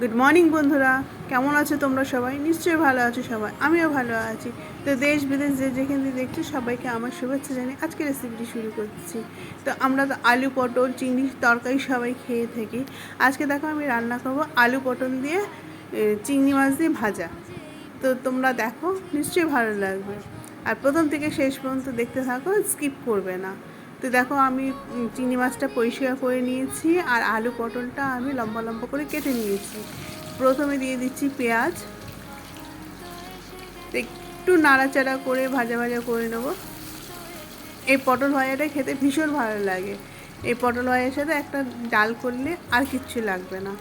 Good morning বন্ধুরা। কেমন আছো তোমরা সবাই? নিশ্চয়ই ভালো আছো সবাই। আমিও ভালো আছি। তো দেশ, বিদেশ যে যেখান থেকে দেখছি, সবাইকে আমার শুভেচ্ছা জানি আজকে রেসিপিটি শুরু করছি। তো আমরা তো আলু, পটল, চিংড়ি তরকারি সবাই খেয়ে থাকি। আজকে দেখো আমি রান্না করব আলু, পটল দিয়ে চিংড়ি মাছ দিয়ে ভাজা। তো তোমরা দেখো, নিশ্চয়ই ভালো লাগবে। আর প্রথম থেকে শেষ পর্যন্ত দেখতে থাকো স্কিপ করবে না। তো দেখো আমি চিংড়ি মাছটা পরিষ্কার করে নিয়েছি আর আলু পটলটা আমি লম্বা লম্বা করে কেটে নিয়েছি। প্রথমে দিয়ে দিচ্ছি পেঁয়াজ। একটু নাড়াচাড়া করে ভাজা ভাজা করে নেব। এই পটল ভাজাটা খেতে ভীষণ ভালো লাগে। এই পটল ভাজার সাথে একটা ডাল করলে আর কিচ্ছু লাগবে না।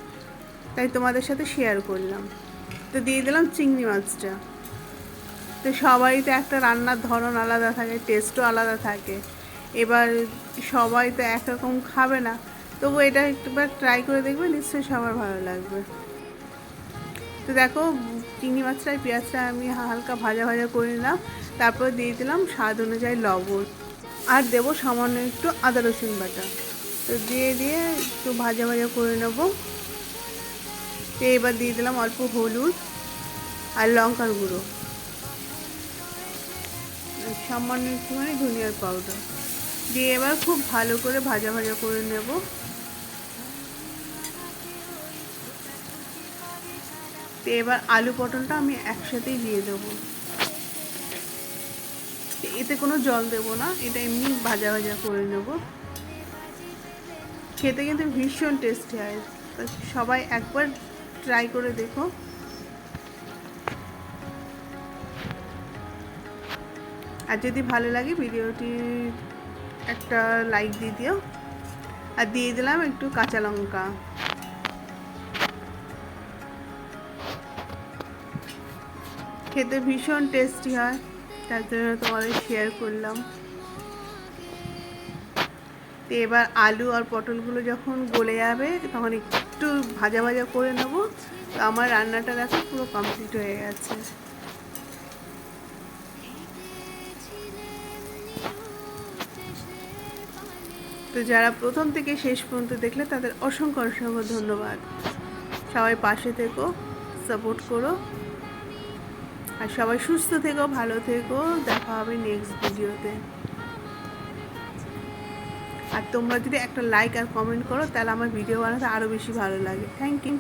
তাই তোমাদের সাথে শেয়ার করলাম। তো দিয়ে দিলাম চিংড়ি মাছটা। তো সবাই তো একটা রান্নার ধরন আলাদা থাকে টেস্টও আলাদা থাকে। এবার সবাই তো একরকম খাবে না। তবু এটা একটুবার ট্রাই করে দেখবে নিশ্চয়ই সবার ভালো লাগবে। তো দেখো, চিংড়ি মাছটা পেঁয়াজটা আমি হালকা ভাজা ভাজা করে নিলাম। তারপর দিয়ে দিলাম স্বাদ অনুযায়ী লবণ। আর দেবো সামান্য একটু আদা রসুন বাটা। তো দিয়ে দিয়ে একটু ভাজা ভাজা করে নেব। তো এবার দিয়ে দিলাম অল্প হলুদ আর লঙ্কার গুঁড়ো। সামান্য একটুখানি ধনিয়ার পাউডার দিয়ে এবার খুব ভালো করে ভাজা ভাজা করে নেব। তো এবার আলু পটলটা আমি একসাথেই দিয়ে দেবো। এতে কোনো জল দেবো না, এটা এমনি ভাজা ভাজা করে নেব। খেতে কিন্তু ভীষণ টেস্টি হয়। সবাই একবার ট্রাই করে দেখো। আর যদি ভালো লাগে ভিডিওটি একটা লাইক দিয়ে দিও। আর দিয়ে দিলাম একটু কাঁচা লঙ্কা। খেতে ভীষণ টেস্টি হয়, তার জন্য তোমাদের শেয়ার করলাম। তো এবার আলু আর পটলগুলো যখন গলে যাবে, তখন একটু ভাজা ভাজা করে নেব। তো আমার রান্নাটা দেখো পুরো কমপ্লিট হয়ে গেছে। তো যারা প্রথম থেকে শেষ পর্যন্ত দেখলে তাদের অসংখ্য অসংখ্য ধন্যবাদ। সবাই পাশে থেকো সাপোর্ট করো। আর সবাই সুস্থ থেকো, ভালো থেকো। দেখা হবে নেক্সট ভিডিওতে আর তোমরা যদি একটা লাইক আর কমেন্ট করো, তাহলে আমার ভিডিও বানাতে আরও বেশি ভালো লাগে। Thank you